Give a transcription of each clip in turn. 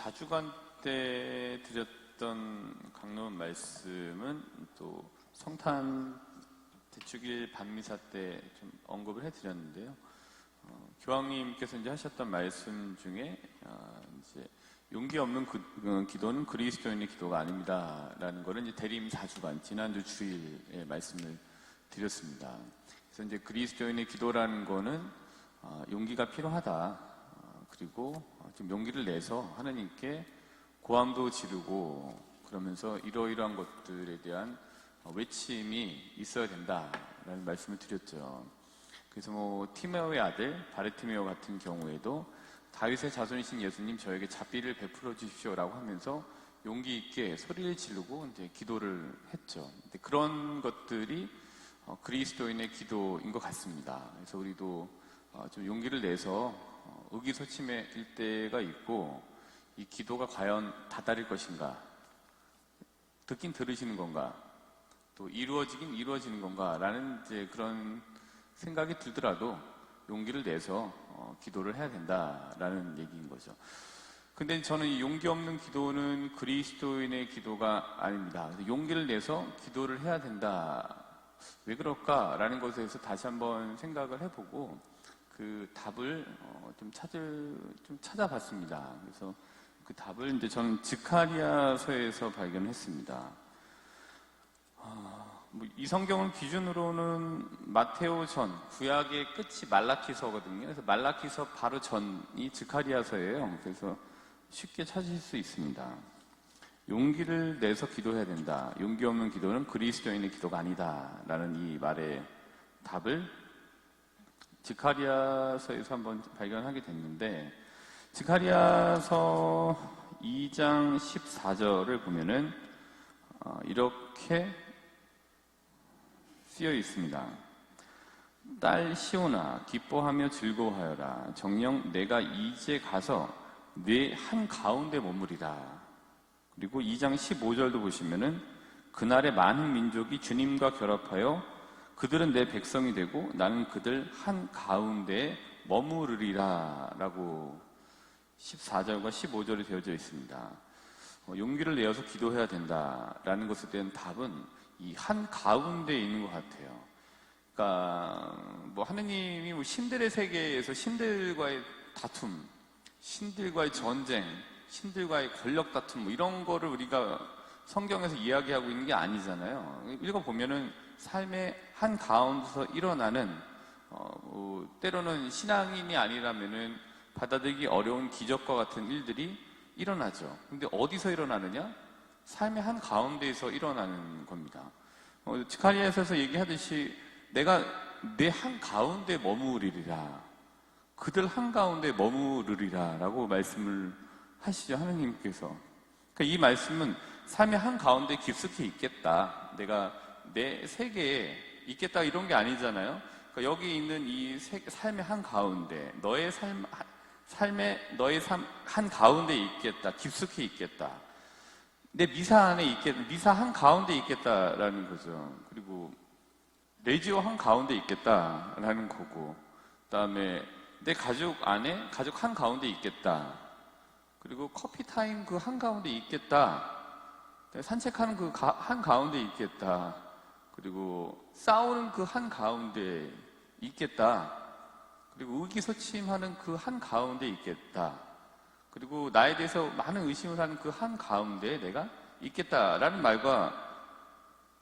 4주간 때 드렸던 강론 말씀은 또 성탄 대축일 반미사 때 좀 언급을 해드렸는데요. 어, 교황님께서 이제 하셨던 말씀 중에 아, 이제 용기 없는 그, 어, 기도는 그리스도인의 기도가 아닙니다라는 거를 이제 대림 4주간 지난주 주일에 말씀을 드렸습니다. 그래서 이제 그리스도인의 기도라는 거는 어, 용기가 필요하다. 어, 그리고 어, 좀 용기를 내서 하나님께 고함도 지르고 그러면서 이러이러한 것들에 대한 어, 외침이 있어야 된다라는 말씀을 드렸죠. 그래서 뭐 티메오의 아들 바르티메오 같은 경우에도 다윗의 자손이신 예수님 저에게 자비를 베풀어 주십시오라고 하면서 용기 있게 소리를 지르고 이제 기도를 했죠. 근데 그런 것들이 어, 그리스도인의 기도인 것 같습니다. 그래서 우리도 어, 좀 용기를 내서 어, 의기소침해질 때가 있고 이 기도가 과연 다다를 것인가? 듣긴 들으시는 건가? 또 이루어지긴 이루어지는 건가라는 이제 그런 생각이 들더라도 용기를 내서 어, 기도를 해야 된다라는 얘기인 거죠. 근데 저는 이 용기 없는 기도는 그리스도인의 기도가 아닙니다. 용기를 내서 기도를 해야 된다. 왜 그럴까라는 것에 대해서 다시 한번 생각을 해보고 그 답을 어, 좀 찾을 좀 찾아봤습니다. 그래서 그 답을 이제 저는 즉카리아서에서 발견했습니다. 뭐이 성경을 기준으로는 마테오 전 구약의 끝이 말라키서거든요. 그래서 말라키서 바로 전이 즉카리아서예요. 그래서 쉽게 찾으실 수 있습니다. 용기를 내서 기도해야 된다. 용기 없는 기도는 그리스도인의 기도가 아니다 라는 이 말의 답을 즉카리아서에서 한번 발견하게 됐는데 즉카리아서 2장 14절을 보면은 어, 이렇게 쓰여 있습니다. 딸 시오나 기뻐하며 즐거워하여라 정령 내가 이제 가서 내한 가운데 머무리라 그리고 2장 15절도 보시면은 그날에 많은 민족이 주님과 결합하여 그들은 내 백성이 되고 나는 그들 한 가운데 머무르리라 라고 14절과 15절에 되어져 있습니다. 어, 용기를 내어서 기도해야 된다라는 것에 대한 답은 이 한 가운데 있는 것 같아요. 그러니까 뭐 하느님이 뭐 신들의 세계에서 신들과의 다툼, 신들과의 전쟁, 신들과의 권력 다툼 뭐 이런 거를 우리가 성경에서 이야기하고 있는 게 아니잖아요. 읽어 보면은 삶의 한 가운데서 일어나는 어, 뭐 때로는 신앙인이 아니라면은 받아들이기 어려운 기적과 같은 일들이 일어나죠. 근데 어디서 일어나느냐? 삶의 한 가운데에서 일어나는 겁니다. 어, 치카리아에서 얘기하듯이 내가 내 한 가운데 머무르리라. 그들 한 가운데 머무르리라. 라고 말씀을 하시죠. 하느님께서. 그러니까 이 말씀은 삶의 한 가운데 깊숙이 있겠다. 내가 내 세계에 있겠다. 이런 게 아니잖아요. 그러니까 여기 있는 이 세- 삶의 한 가운데, 너의 삶, 삶의 너의 삶 한 가운데 있겠다. 깊숙이 있겠다. 내 미사 안에 있겠다. 미사 한 가운데 있겠다라는 거죠. 그리고 레지오 한 가운데 있겠다라는 거고, 그다음에 내 가족 안에 가족 한 가운데 있겠다. 그리고 커피 타임 그 한 가운데 있겠다. 산책하는 그 한 가운데 있겠다. 그리고 싸우는 그 한 가운데 있겠다. 그리고 의기소침하는 그 한 가운데 있겠다. 그리고 나에 대해서 많은 의심을 하는 그 한 가운데 내가 있겠다라는 말과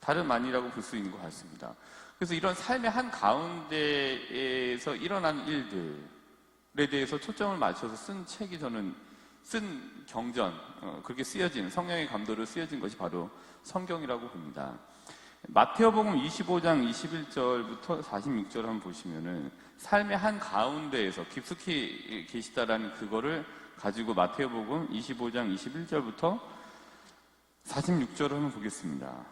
다름 아니라고 볼 수 있는 것 같습니다. 그래서 이런 삶의 한 가운데에서 일어난 일들에 대해서 초점을 맞춰서 쓴 책이 저는 쓴 경전, 어, 그렇게 쓰여진 성령의 감도로 쓰여진 것이 바로 성경이라고 봅니다. 마태오복음 25장 21절부터 46절 한번 보시면은 삶의 한 가운데에서 깊숙이 계시다라는 그거를 가지고 마태오복음 25장 21절부터 46절을 한번 보겠습니다.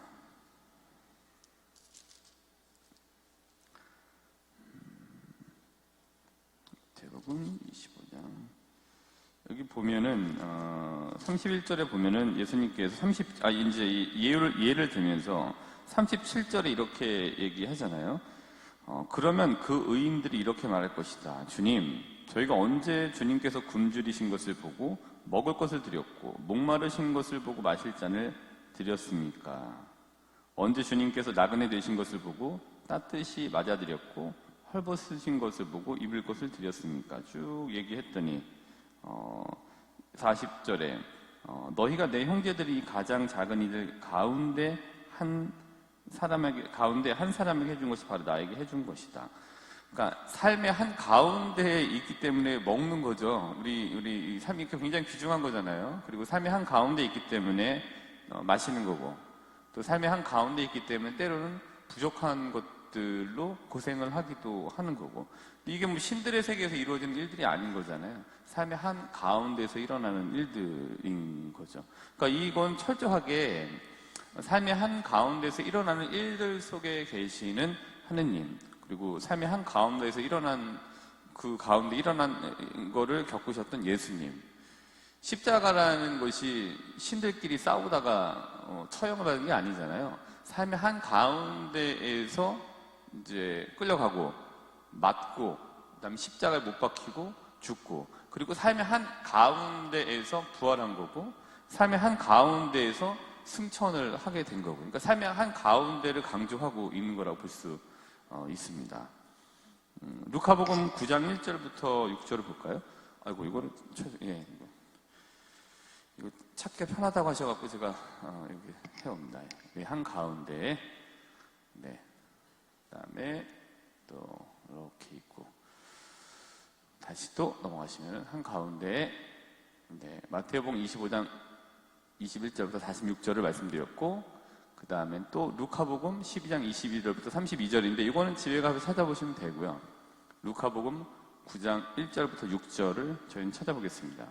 마태복음 25장 여기 보면은 어, 31절에 보면은 예수님께서 30, 아 이제 이 예를 예를 들면서 37절에 이렇게 얘기하잖아요. 어, 그러면 그 의인들이 이렇게 말할 것이다. 주님, 저희가 언제 주님께서 굶주리신 것을 보고 먹을 것을 드렸고 목마르신 것을 보고 마실 잔을 드렸습니까? 언제 주님께서 나그네 되신 것을 보고 따뜻이 맞아드렸고 헐벗으신 것을 보고 입을 것을 드렸습니까? 쭉 얘기했더니 어, 40절에 어, 너희가 내 형제들이 가장 작은 이들 가운데 한 사람에게 가운데 한 사람에게 해준 것이 바로 나에게 해준 것이다. 그러니까 삶의 한 가운데에 있기 때문에 먹는 거죠. 우리 우리 이 삶이 굉장히 귀중한 거잖아요. 그리고 삶의 한 가운데 있기 때문에 어, 마시는 거고 또 삶의 한 가운데 있기 때문에 때로는 부족한 것들로 고생을 하기도 하는 거고 이게 뭐 신들의 세계에서 이루어지는 일들이 아닌 거잖아요. 삶의 한 가운데서 일어나는 일들인 거죠. 그러니까 이건 철저하게 삶의 한 가운데서 일어나는 일들 속에 계시는 하느님 그리고 삶의 한 가운데에서 일어난 그 가운데 일어난 거를 겪으셨던 예수님 십자가라는 것이 신들끼리 싸우다가 어, 처형을 받은 게 아니잖아요. 삶의 한 가운데에서 이제 끌려가고 맞고 그다음에 십자가에 못 박히고 죽고 그리고 삶의 한 가운데에서 부활한 거고 삶의 한 가운데에서 승천을 하게 된 거고 그러니까 삶의 한 가운데를 강조하고 있는 거라고 볼 수 있습니다. 음, 루카복음 9장 1절부터 6절을 볼까요? 아이고 이거를 최- 예 이거, 찾기 편하다고 하셔갖고 제가 어, 여기 해옵니다. 예, 한 가운데 네 그다음에 또 이렇게 있고 다시 또 넘어가시면 한 가운데 네, 마태복음 25장 21절부터 46절을 말씀드렸고 그 다음엔 또 루카복음 12장 22절부터 32절인데 이거는 집에 가서 찾아보시면 되고요. 루카복음 9장 1절부터 6절을 저희는 찾아보겠습니다.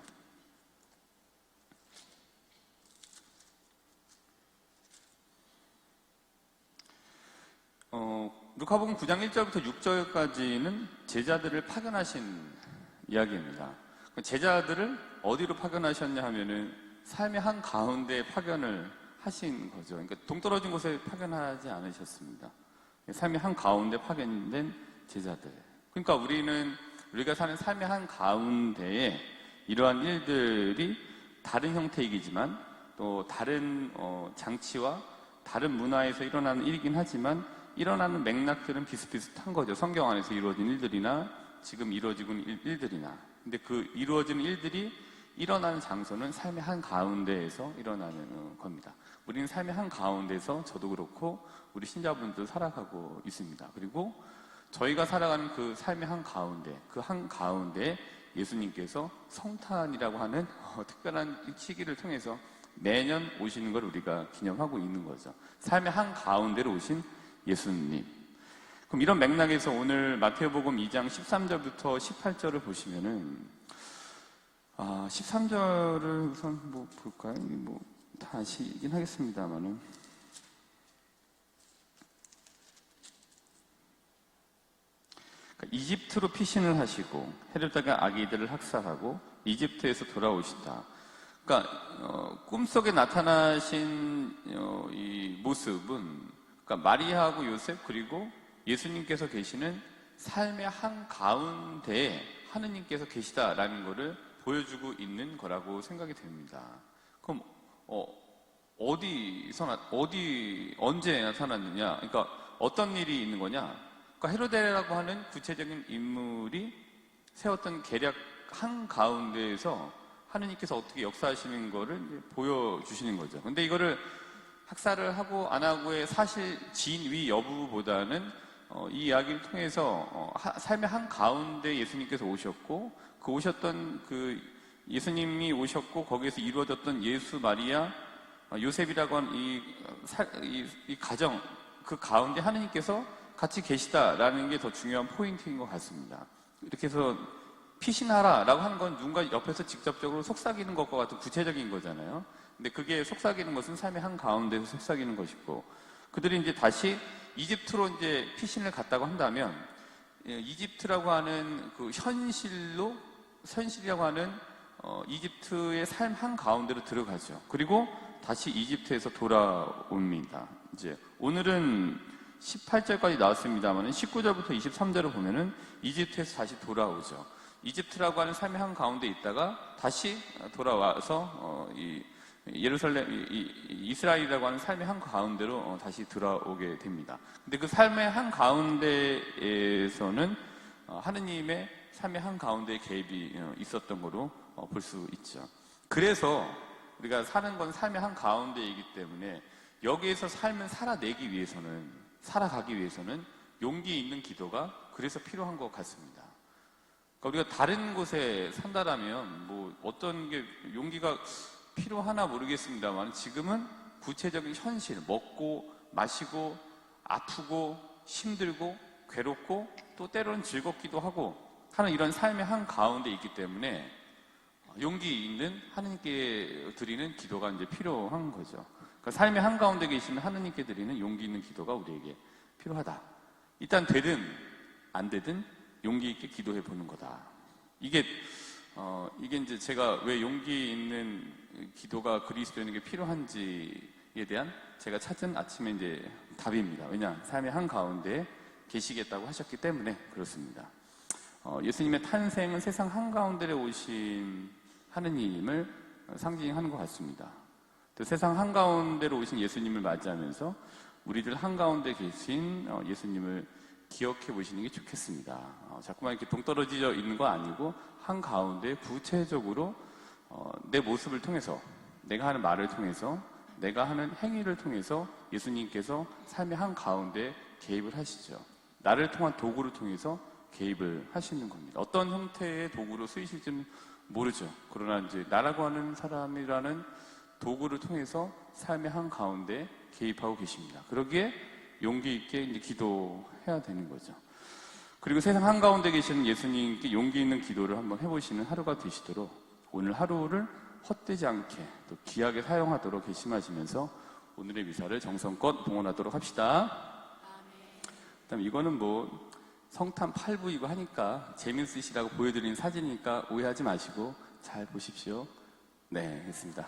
어, 루카복음 9장 1절부터 6절까지는 제자들을 파견하신 이야기입니다. 그 제자들을 어디로 파견하셨냐 하면은 삶의 한 가운데 파견을 하신 거죠. 그러니까 동떨어진 곳에 파견하지 않으셨습니다. 삶의 한 가운데 파견된 제자들. 그러니까 우리는 우리가 사는 삶의 한 가운데에 이러한 일들이 다른 형태이기지만 또 다른 어, 장치와 다른 문화에서 일어나는 일이긴 하지만 일어나는 맥락들은 비슷비슷한 거죠. 성경 안에서 이루어진 일들이나 지금 이루어지고 있는 일- 일들이나. 근데 그 이루어지는 일들이 일어나는 장소는 삶의 한 가운데에서 일어나는 어, 겁니다. 우리는 삶의 한 가운데서 저도 그렇고 우리 신자분들 살아가고 있습니다. 그리고 저희가 살아가는 그 삶의 한 가운데, 그 한 가운데 예수님께서 성탄이라고 하는 어, 특별한 시기를 통해서 매년 오시는 걸 우리가 기념하고 있는 거죠. 삶의 한 가운데로 오신 예수님. 그럼 이런 맥락에서 오늘 마태복음 2장 13절부터 18절을 보시면은 아, 13절을 우선 뭐 볼까요? 뭐 다시긴 하겠습니다만은 그러니까 이집트로 피신을 하시고 헤로다가 아기들을 학살하고 이집트에서 돌아오시다. 그러니까 어, 꿈속에 나타나신 어, 이 모습은 그러니까 마리아하고 요셉 그리고 예수님께서 계시는 삶의 한 가운데에 하느님께서 계시다라는 것을 보여주고 있는 거라고 생각이 됩니다. 그럼 어, 어디서 나, 어디 언제 나타났느냐? 그러니까 어떤 일이 있는 거냐? 그러니까 헤로데라고 하는 구체적인 인물이 세웠던 계략 한 가운데에서 하느님께서 어떻게 역사하시는 거를 보여주시는 거죠. 근데 이거를 학살을 하고 안 하고의 사실 진위 여부보다는 어, 이 이야기를 통해서 어, 하- 삶의 한 가운데 예수님께서 오셨고 그 오셨던 그 예수님이 오셨고 거기에서 이루어졌던 예수 마리아 어, 요셉이라고 하는 이, 어, 사- 이- 이 가정 그 가운데 하느님께서 같이 계시다라는 게 더 중요한 포인트인 것 같습니다. 이렇게 해서 피신하라라고 하는 건 누군가 옆에서 직접적으로 속삭이는 것과 같은 구체적인 거잖아요. 근데 그게 속삭이는 것은 삶의 한 가운데서 속삭이는 것이고 그들이 이제 다시 이집트로 이제 피신을 갔다고 한다면 예, 이집트라고 하는 그 현실로 현실이라고 하는 어, 이집트의 삶 한 가운데로 들어가죠. 그리고 다시 이집트에서 돌아옵니다. 이제 오늘은 18절까지 나왔습니다만 19절부터 23절을 보면은 이집트에서 다시 돌아오죠. 이집트라고 하는 삶의 한 가운데 있다가 다시 돌아와서 어, 이 예루살렘, 이스라엘이라고 하는 삶의 한 가운데로 어, 다시 들어오게 됩니다. 근데 그 삶의 한 가운데에서는 어, 하느님의 삶의 한 가운데 개입이 어, 있었던 거로 볼 수 있죠. 그래서 우리가 사는 건 삶의 한 가운데이기 때문에 여기에서 삶을 살아내기 위해서는 살아가기 위해서는 용기 있는 기도가 그래서 필요한 것 같습니다. 그러니까 우리가 다른 곳에 산다라면 뭐 어떤 게 용기가 필요하나 모르겠습니다만 지금은 구체적인 현실, 먹고 마시고 아프고 힘들고 괴롭고 또 때로는 즐겁기도 하고 하는 이런 삶의 한 가운데 있기 때문에 용기 있는 하느님께 드리는 기도가 이제 필요한 거죠. 그러니까 삶의 한 가운데 계시는 하느님께 드리는 용기 있는 기도가 우리에게 필요하다. 일단 되든 안 되든 용기 있게 기도해 보는 거다. 이게 어, 이게 이제 제가 왜 용기 있는 기도가 그리스도인에게 필요한지에 대한 제가 찾은 아침에 이제 답입니다. 왜냐 삶의 한 가운데 계시겠다고 하셨기 때문에 그렇습니다. 어, 예수님의 탄생은 세상 한가운데에 오신 하느님을 상징하는 것 같습니다. 또 세상 한가운데로 오신 예수님을 맞이하면서 우리들 한가운데 계신 어, 예수님을 기억해 보시는 게 좋겠습니다. 어, 자꾸만 이렇게 동떨어져 있는 거 아니고 한 가운데 구체적으로 어, 내 모습을 통해서 내가 하는 말을 통해서 내가 하는 행위를 통해서 예수님께서 삶의 한 가운데 개입을 하시죠. 나를 통한 도구를 통해서 개입을 하시는 겁니다. 어떤 형태의 도구로 쓰이실지는 모르죠. 그러나 이제 나라고 하는 사람이라는 도구를 통해서 삶의 한 가운데 개입하고 계십니다. 그러기에 용기 있게 이제 기도해야 되는 거죠. 그리고 세상 한 가운데 계시는 예수님께 용기 있는 기도를 한번 해보시는 하루가 되시도록 오늘 하루를 헛되지 않게 또 귀하게 사용하도록 결심하시면서 오늘의 미사를 정성껏 봉헌하도록 합시다. 그다음 이거는 뭐 성탄 8부이고 하니까 재밌으시라고 보여드리는 사진이니까 오해하지 마시고 잘 보십시오. 네, 됐습니다.